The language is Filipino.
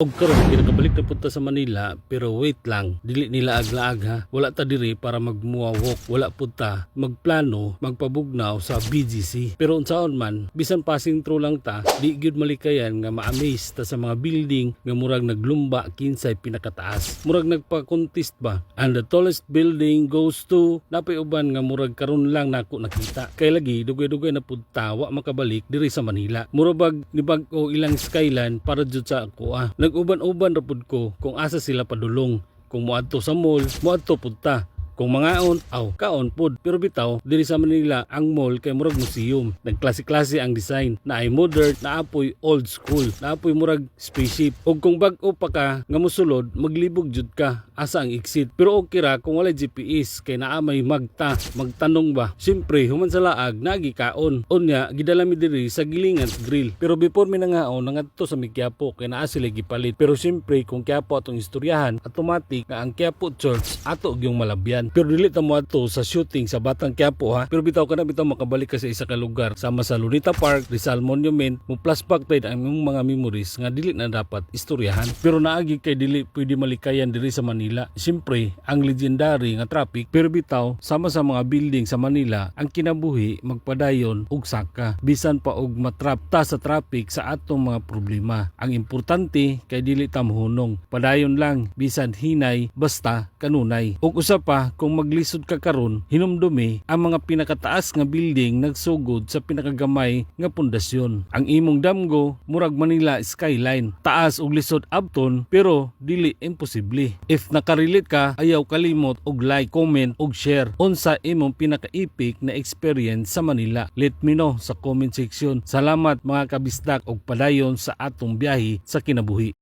Og karon ginakabalik na punta sa Manila pero wait lang dili nila aglaag ha? Wala ta diri para magmuawok wala punta magplano magpabugnaw sa BGC pero unsaon man bisan passing through lang ta di gyud malikayan nga ma-amaze ta sa mga building nga murag naglumba kinsay pinakataas. Murag nagpa-contest ba? And the tallest building goes to napay uban nga murag karon lang nako nakita. Kay lagi dugay-dugay na punta wa makabalik diri sa Manila. Murabag ni bag-o ilang skyline para jud sa ako ah nag-uban-uban ra pud ko kung asa sila padulong. Kung moadto sa mall moadto punta kung mangaon, aw, kaon pod. Pero bitaw, diri sa Manila, ang mall kay murag museum. Nagklase-klase ang design. Na ay modern, na apoy old school. Na apoy murag spaceship. O kung bag-o pa ka, nga musulod, maglibog jud ka. Asa ang exit. Pero okay ra kung wala GPS, kay naamay magta, magtanong ba. Siyempre, human sa laag, nagi kaon. Unya, gidala mi diri sa gilingan grill. Pero before mi nangaon, nangadto sa Miquiapo, kay naa sila gipalit. Pero siyempre, kung Quiapo atong istoryahan, automatic nga ang Quiapo Church ato yung malabyan. Pero dili ta mo ato sa shooting sa Batang Quiapo ha. Pero bitaw ka na bitaw makabalik ka sa isa ka lugar sama sa Lunita Park, Rizal Monument, mo plus back tayo ang imong mga memories nga dili na dapat istoryahan. Pero naagi kay dili pwede malikayan diri sa Manila. Siyempre, ang legendary nga traffic pero bitaw sama sa mga building sa Manila ang kinabuhi magpadayon og saka bisan pa og matrap ta sa traffic sa atong mga problema. Ang importante kay dili ta mohunong. Padayon lang bisan hinay basta kanunay. Ug usa pa kung maglisod ka karon hinumdumi ang mga pinakataas nga building nagsugod sa pinakagamay nga pundasyon. Ang imong damgo murag Manila skyline. Taas ug lisod abton pero dili imposible. If nakarelate ka, ayaw kalimot og like, comment ug share unsa imong pinaka-epic na experience sa Manila. Let me know sa comment section. Salamat mga kabisdak og padayon sa atong biyahe sa kinabuhi.